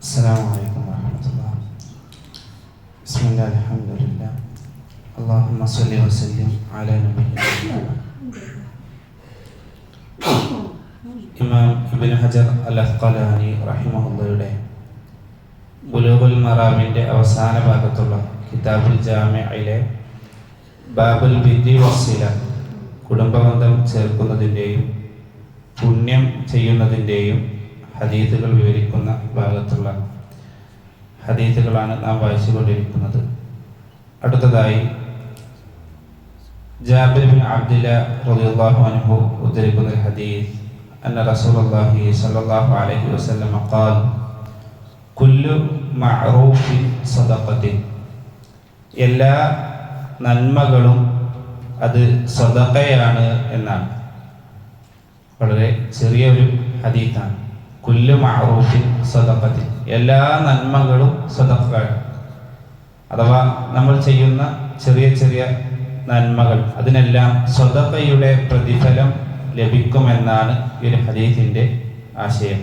السلام عليكم ورحمة الله بسم الله الحمد لله اللهم صل وسلم على نبينا محمد ഇമാം ഇബിൻ ഹജർ അൽ അഫ്ഖലാനി റഹിമഹുള്ളയുടെ ബുലൂഗുൽ മറാമിൻ്റെ അവസാന ഭാഗത്തുള്ള കിതാബുൽ ജാമിഅയിലെ ബാബുൽ ബിദ്ദി വസില കുടുംബബന്ധം ചേർക്കുന്നതിൻ്റെയും പുണ്യം ചെയ്യുന്നതിൻ്റെയും ഹദീസുകൾ വിവരിക്കുന്ന ഭാഗത്തുള്ള ഹദീസുകളാണ് നാം വായിച്ചുകൊണ്ടിരിക്കുന്നത്. അടുത്തതായി ജാബിർ ബിൻ അബ്ദില്ല റളിയല്ലാഹു അൻഹു ഉദ്ധരിക്കുന്ന ഒരു ഹദീസ് അന്ന റസൂലുള്ളാഹി സ്വല്ലല്ലാഹു അലൈഹി വസല്ലം قال കുല്ലു മഅറൂഫിൻ സദഖത്തിൻ. എല്ലാ നന്മകളും അത് സദഖയാണ് എന്നാണ്. വളരെ ചെറിയൊരു ഹദീത്താണ് കുല്ലു എല്ലാ നന്മകളും സദഖയാണ് അഥവാ നമ്മൾ ചെയ്യുന്ന ചെറിയ ചെറിയ നന്മകൾ അതിനെല്ലാം സ്വതക്കയുടെ പ്രതിഫലം ലഭിക്കുമെന്നാണ് ഈ ഒരു ഹദീസിന്റെ ആശയം.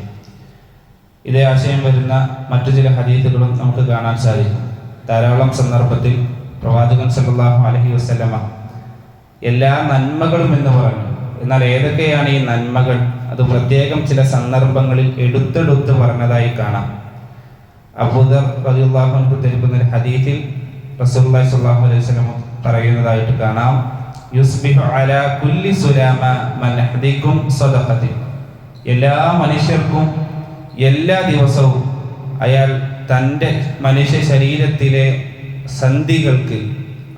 ഇതേ ആശയം വരുന്ന മറ്റു ചില ഹദീസുകളും നമുക്ക് കാണാൻ സാധിക്കും. ധാരാളം സന്ദർഭത്തിൽ പ്രവാചകൻ സല്ലാഹു അലഹി വസ്ലമ എല്ലാ നന്മകളും എന്ന് പറഞ്ഞു. എന്നാൽ ഏതൊക്കെയാണ് ഈ നന്മകൾ? അത് പ്രത്യേകം ചില സന്ദർഭങ്ങളിൽ എടുത്തെടുത്ത് പറഞ്ഞതായി കാണാം. അബൂദർ അൻഹു ധരിക്കുന്ന ഒരു ഹദീഫിൽ സ്വല്ലല്ലാഹു അലൈഹി വസല്ലം പറയുന്നതായിട്ട് കാണാം. യുസ്ബിഹു കുല്ലി എല്ലാ മനുഷ്യർക്കും എല്ലാ ദിവസവും അയാൾ തന്റെ മനുഷ്യ ശരീരത്തിലെ സന്ധികൾക്ക്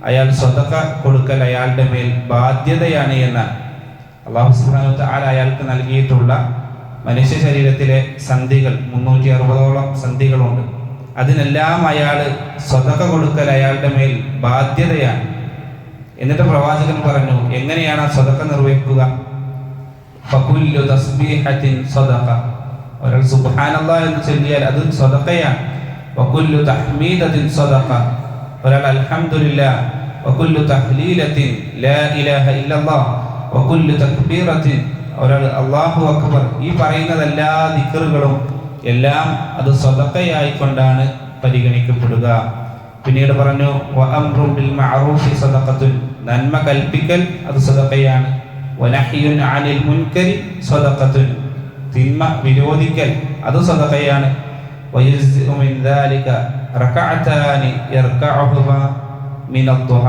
അയാൾ സ്വതക്ക കൊടുക്കൽ അയാളുടെ മേൽ ബാധ്യതയാണ് എന്നാണ് അള്ളാഹു സുബാനത്ത് ആല അയാൾക്ക് നൽകിയിട്ടുള്ള മനുഷ്യ ശരീരത്തിലെ സന്ധികൾ മുന്നൂറ്റി അറുപതോളം സന്ധികളുണ്ട്. അതിനെല്ലാം അയാൾ സ്വതക കൊടുക്കൽ അയാളുടെ മേൽ ബാധ്യതയാണ്. എന്നിട്ട് പ്രവാചകൻ പറഞ്ഞു എങ്ങനെയാണ് ആ സ്വതക്ക നിർവഹിക്കുക? ഒരാൾ സുബ്ഹാനല്ലാഹ് എന്ന് ചൊല്ലിയാൽ അത് സ്വതക്കയാണ്. വകുല്ലു തഹ്മീദത്തിൻ സ്വതക്ക. ഒരാൾ അൽഹംദുലില്ലാ. വകുല്ലു തഹ്ലീലത്തിൻ ലാ ഇലാഹ ഇല്ലല്ലാഹ് വകുല്ലു തക്ബീറത്തിൻ ഒരാൾ അള്ളാഹു അക്ബർ. ഈ പറയുന്നത് എല്ലാ ദിക്കറുകളും എല്ലാം അത് സ്വതക്കയായിക്കൊണ്ടാണ് പരിഗണിക്കപ്പെടുക. പിന്നീട് പറഞ്ഞു ബിൽ മഅറൂഫി സദഖത്തുൻ. നന്മ കൽപ്പിക്കൽ അത് സദഖയാണ്. വനഹ്യുൻ അനിൽ മുൻകരി സദഖത്തുൻ. തിന്മ വിരോധിക്കൽ അത് സദഖയാണ്. വയസ്ഉ മിൻ ദാലിക റകഅതാനി യർകഉഹുമ മിൻ അദ്ദുഹ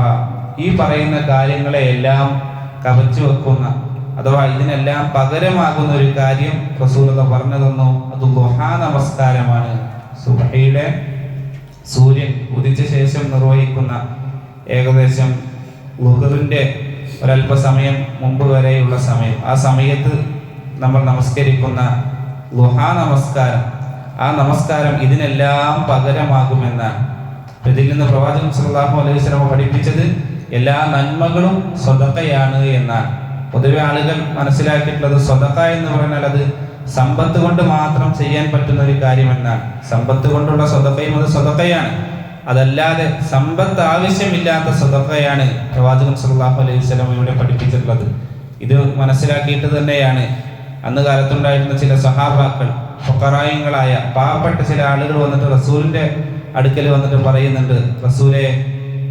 ഈ പറയുന്ന കാര്യങ്ങളെ എല്ലാം കവച്ചു വെക്കുന്ന അഥവാ ഇതിനെല്ലാം പകരമാകുന്ന ഒരു കാര്യം റസൂലത പറഞ്ഞു തന്നു. അത് ദുഹാ നമസ്കാരമാണ്. സുബഹയുടെ സൂര്യൻ ഉദിച്ച ശേഷം നിർവഹിക്കുന്ന ഏകദേശം ലുഹറിന്റെ ഒരല്പസമയം മുമ്പ് വരെയുള്ള സമയം. ആ സമയത്ത് നമ്മൾ നമസ്കരിക്കുന്ന ലുഹാ നമസ്കാരം. ആ നമസ്കാരം ഇതിനെല്ലാം പകരമാകുമെന്നാണ്. ഇതിൽ നിന്ന് പ്രവാചകൻ സുല്ലാഹു അലൈഹി വസല്ലം പഠിപ്പിച്ചത് എല്ലാ നന്മകളും സ്വതക്കയാണ് എന്നാണ് പൊതുവെ ആളുകൾ മനസ്സിലാക്കിയിട്ടുള്ളത് സ്വതക്ക എന്ന് പറഞ്ഞാൽ അത് സമ്പത്ത് കൊണ്ട് മാത്രം ചെയ്യാൻ പറ്റുന്ന ഒരു കാര്യമെന്നാണ് സമ്പത്ത് കൊണ്ടുള്ള സ്വതക്കയും അത് സ്വതക്കയാണ്. അതല്ലാതെ സമ്പത്ത് ആവശ്യമില്ലാത്ത സ്വതക്കയാണ് പ്രവാചകൻ സുല്ലാഹു അലൈഹി വസല്ലം ഇവിടെ പഠിപ്പിച്ചിട്ടുള്ളത്. ഇത് മനസ്സിലാക്കിയിട്ട് തന്നെയാണ്. അന്ന് കാലത്തുണ്ടായിരുന്ന ചില സഹാബാക്കൾ ഫൊക്കറായങ്ങളായ പാവപ്പെട്ട ചില ആളുകൾ വന്നിട്ട് റസൂലിന്റെ അടുക്കൽ വന്നിട്ട് പറയുന്നുണ്ട് റസൂലെ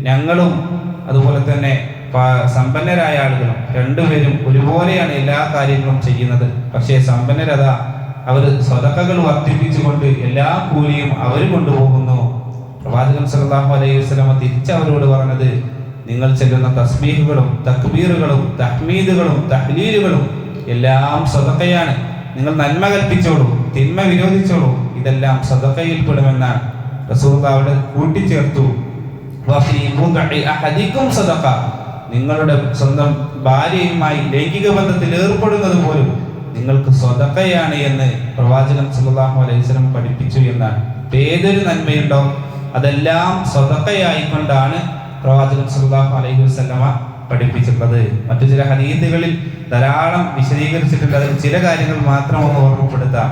ഞങ്ങളും അതുപോലെ തന്നെ സമ്പന്നരായ ആളുകളും രണ്ടുപേരും ഒരുപോലെയാണ് എല്ലാ കാര്യങ്ങളും ചെയ്യുന്നത്. പക്ഷേ സമ്പന്നരത അവർ സ്വതക്കകൾ വർദ്ധിപ്പിച്ചുകൊണ്ട് എല്ലാ കൂലിയും അവർ കൊണ്ടുപോകുന്നു. പ്രവാചകൻ സല്ലാഹു അലൈഹി വസ്ലമ തിരിച്ച് അവരോട് പറഞ്ഞത് നിങ്ങൾ ചെല്ലുന്ന തസ്ബീഹുകളും തക്ബീറുകളും തഹ്മീദുകളും തഹ്ലീലുകളും എല്ലാം സ്വതക്കയാണ്. നിങ്ങൾ നന്മ കൽപ്പിച്ചോളൂ തിന്മ വിരോധിച്ചോളൂ ഇതെല്ലാം സ്വതക്കയിൽപ്പെടുമെന്നാണ്. റസൂർ അവിടെ കൂട്ടിച്ചേർത്തു. നിങ്ങളുടെ സ്വന്തം ഭാര്യയുമായി ലൈംഗിക ബന്ധത്തിൽ ഏർപ്പെടുന്നത് പോലും നിങ്ങൾക്ക് സ്വതക്കയാണ് എന്ന് പ്രവാചകൻ സുല്ലാഹു അലൈഹി വസല്ലം പഠിപ്പിച്ചു എന്നാണ്. ഏതൊരു നന്മയുണ്ടോ അതെല്ലാം സ്വതക്കയായിക്കൊണ്ടാണ് പ്രവാചകൻ സുല്ലാഹു അലൈഹി വസ്ലമ പഠിപ്പിച്ചിട്ടുള്ളത്. മറ്റു ചില ഹദീസുകളിൽ ധാരാളം വിശദീകരിച്ചിട്ടുണ്ട്. അതിൽ ചില കാര്യങ്ങൾ മാത്രം ഒന്ന് ഓർമ്മപ്പെടുത്താം.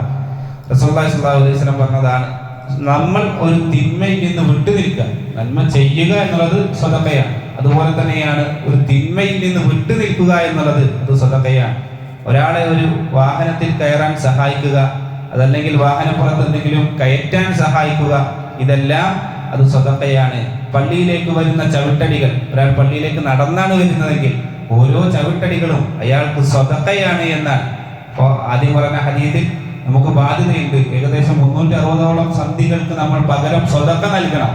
റസൂലുള്ളാഹി സ്വല്ലല്ലാഹു അലൈഹി വസല്ലം പറഞ്ഞതാണ് നമ്മൾ ഒരു തിന്മയിൽ നിന്ന് വിട്ടുനിൽക്കുക. നന്മ ചെയ്യുക എന്നുള്ളത് സ്വതക്കയാണ്. അതുപോലെ തന്നെയാണ് ഒരു തിന്മയിൽ നിന്ന് വിട്ടുനിൽക്കുക എന്നുള്ളത് അത് സ്വതക്കയാണ്. ഒരാളെ ഒരു വാഹനത്തിൽ കയറാൻ സഹായിക്കുക അതല്ലെങ്കിൽ വാഹനപ്പുറത്ത് എന്തെങ്കിലും കയറ്റാൻ സഹായിക്കുക ഇതെല്ലാം അത് സ്വതക്കയാണ്. പള്ളിയിലേക്ക് വരുന്ന ചവിട്ടടികൾ ഒരാൾ പള്ളിയിലേക്ക് നടന്നാണ് വരുന്നതെങ്കിൽ ഓരോ ചവിട്ടടികളും അയാൾക്ക് സ്വതക്കയാണ് എന്നാൽ. ആദ്യം പറഞ്ഞ ഹദീദിൽ നമുക്ക് ബാധ്യതയുണ്ട്. ഏകദേശം മുന്നൂറ്റി അറുപതോളം സന്ധികൾക്ക് നമ്മൾ പകരം സ്വതക്ക നൽകണം.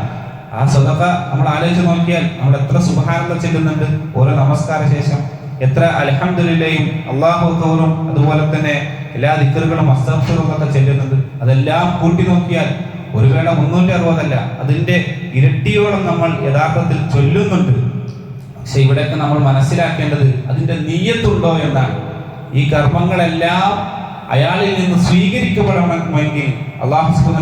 ആ സ്വതക്ക നമ്മൾ ആലോചിച്ച് നോക്കിയാൽ നമ്മൾ എത്ര സുബഹാനന്ദ ചെല്ലുന്നുണ്ട്. ഓരോ നമസ്കാര ശേഷം എത്ര അലഹമ്മദില്ലയും അള്ളാഹുക്കവറും അതുപോലെ തന്നെ എല്ലാ ദിക്കറുകളും അസ്തഫറും ഒക്കെ ചെല്ലുന്നുണ്ട്. അതെല്ലാം കൂട്ടി നോക്കിയാൽ ഒരു വേള മുന്നൂറ്റി അറുപതല്ല അതിന്റെ ഇരട്ടിയോളം നമ്മൾ യഥാർത്ഥത്തിൽ ചൊല്ലുന്നുണ്ട്. പക്ഷെ ഇവിടെയൊക്കെ നമ്മൾ മനസ്സിലാക്കേണ്ടത് അതിന്റെ നീയത്തുണ്ടോ എന്നാണ്. ഈ കർമ്മങ്ങളെല്ലാം അയാളിൽ നിന്ന് സ്വീകരിക്കപ്പെടണമെങ്കിൽ അള്ളാഹു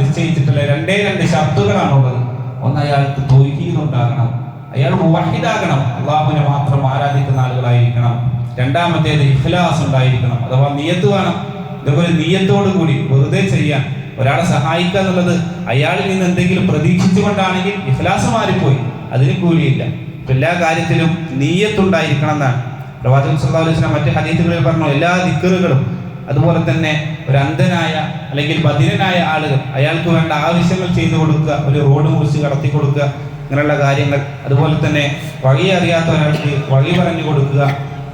നിശ്ചയിച്ചിട്ടുള്ള രണ്ടേ രണ്ട് ശബ്ദങ്ങളാണുള്ളത് ഒന്ന് അയാൾക്ക് തൊയ്ഹീദ് ഉണ്ടാകണം. അയാൾ വഹിതാകണം അള്ളാഹുവിനെ മാത്രം ആരാധിക്കുന്ന ആളുകളായിരിക്കണം. രണ്ടാമത്തേത് ഇഖ്ലാസ് ഉണ്ടായിരിക്കണം. അഥവാ നിയത്ത് വേണം. ഇതുപോലെ നിയത്തോടു കൂടി വെറുതെ ചെയ്യാൻ ഒരാളെ സഹായിക്കുക എന്നുള്ളത് അയാളിൽ നിന്ന് എന്തെങ്കിലും പ്രതീക്ഷിച്ചുകൊണ്ടാണെങ്കിൽ ഇഖ്ലാസ് മാറിപ്പോയി. അതിന് കൂലിയില്ല. എല്ലാ കാര്യത്തിലും നീയത്തുണ്ടായിരിക്കണം എന്നാണ്. പ്രവാചകൻ സല്ലല്ലാഹു അലൈഹി മറ്റ് ഹദീസുകളിൽ പറഞ്ഞു എല്ലാ ദിക്കറുകളും അതുപോലെ തന്നെ ഒരു അന്ധനായ അല്ലെങ്കിൽ ബധിരനായ ആളുകൾ അയാൾക്ക് വേണ്ട ആവശ്യങ്ങൾ ചെയ്തു കൊടുക്കുക ഒരു റോഡ് മുറിച്ച് കടത്തി കൊടുക്കുക ഇങ്ങനെയുള്ള കാര്യങ്ങൾ. അതുപോലെ തന്നെ വഴി അറിയാത്ത ഒരാൾക്ക് വഴി പറഞ്ഞു കൊടുക്കുക.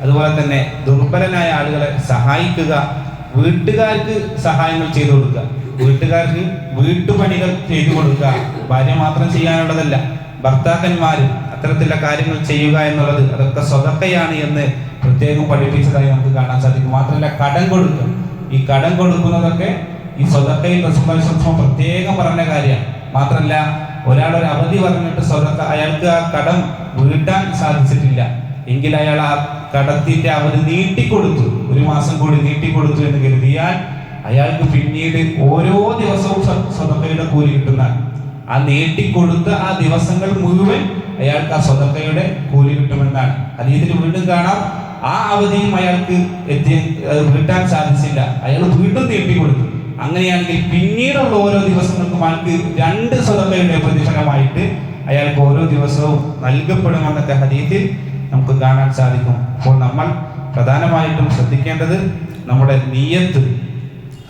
അതുപോലെ തന്നെ ദുർബലനായ ആളുകളെ സഹായിക്കുക. വീട്ടുകാർക്ക് സഹായങ്ങൾ ചെയ്തു കൊടുക്കുക. വീട്ടുകാർക്ക് വീട്ടുപണികൾ ചെയ്തു കൊടുക്കുക. ഭാര്യ മാത്രം ചെയ്യാനുള്ളതല്ല. ഭർത്താക്കന്മാരും അത്തരത്തിലുള്ള കാര്യങ്ങൾ ചെയ്യുക എന്നുള്ളത് അതൊക്കെ സ്വതക്കയാണ് എന്ന് പ്രത്യേകം പഠിപ്പിച്ചതായി നമുക്ക് കാണാൻ സാധിക്കും. മാത്രമല്ല കടം കൊടുക്കുക. ഈ കടം കൊടുക്കുന്നതൊക്കെ ഈ സ്വതക്കയിൽ സ്വല്ലല്ലാഹു പ്രത്യേകം പറഞ്ഞ കാര്യമാണ്. മാത്രമല്ല ഒരാളൊരു ഒരു അവധി പറഞ്ഞിട്ട് സ്വതക്ക അയാൾക്ക് ആ കടം വീട്ടാൻ സാധിച്ചിട്ടില്ല. എങ്കിൽ അയാൾ ആ കടത്തിന്റെ അവധി നീട്ടിക്കൊടുത്തു. ഒരു മാസം കൂടി നീട്ടിക്കൊടുത്തു എന്ന് കരുതിയാൽ അയാൾക്ക് പിന്നീട് ഓരോ ദിവസവും സ്വ- സ്വതക്കയുടെ കൂലി കിട്ടുന്നതാണ്. ആ നീട്ടിക്കൊടുത്ത ആ ദിവസങ്ങൾ മുഴുവൻ അയാൾക്ക് ആ സ്വതക്കയുടെ കൂലി കിട്ടുമെന്നാണ്. അതീതിൽ വീണ്ടും കാണാം. ആ അവധിയും അയാൾക്ക് എത്തി കിട്ടാൻ സാധിച്ചില്ല. അയാൾ വീണ്ടും നീട്ടിക്കൊടുത്തു. അങ്ങനെയാണെങ്കിൽ പിന്നീടുള്ള ഓരോ ദിവസങ്ങൾക്കും അയാൾക്ക് രണ്ട് സ്വതക്കയുടെ പ്രതിഫലമായിട്ട് അയാൾക്ക് ഓരോ ദിവസവും നൽകപ്പെടുമെന്നൊക്കെ ഹദീത്തിൽ നമുക്ക് കാണാൻ സാധിക്കും. അപ്പോൾ നമ്മൾ പ്രധാനമായിട്ടും ശ്രദ്ധിക്കേണ്ടത് നമ്മുടെ നീയത്ത്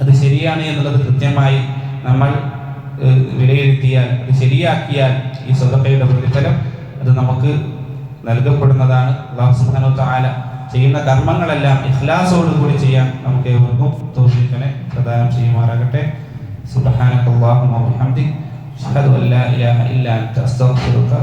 അത് ശരിയാണ് എന്നുള്ളത് കൃത്യമായി നമ്മൾ വിലയിരുത്തിയാൽ അത് ശരിയാക്കിയാൽ ഈ സ്വതക്കയുടെ പ്രതിഫലം അത് നമുക്ക് നൽകപ്പെടുന്നതാണ്. തആല ചെയ്യുന്ന കർമ്മങ്ങളെല്ലാം ഇഖ്ലാസോടുകൂടി ചെയ്യാൻ നമുക്ക് ഏവർക്കും തൗഫീഖിനെ പ്രദാനം ചെയ്യുമാറാകട്ടെ. സുബ്ഹാനക്കല്ലാഹുമ്മ വബിഹംദിക് അല്ലാ ഇല്ല അസ്തഗ്ഫിറുക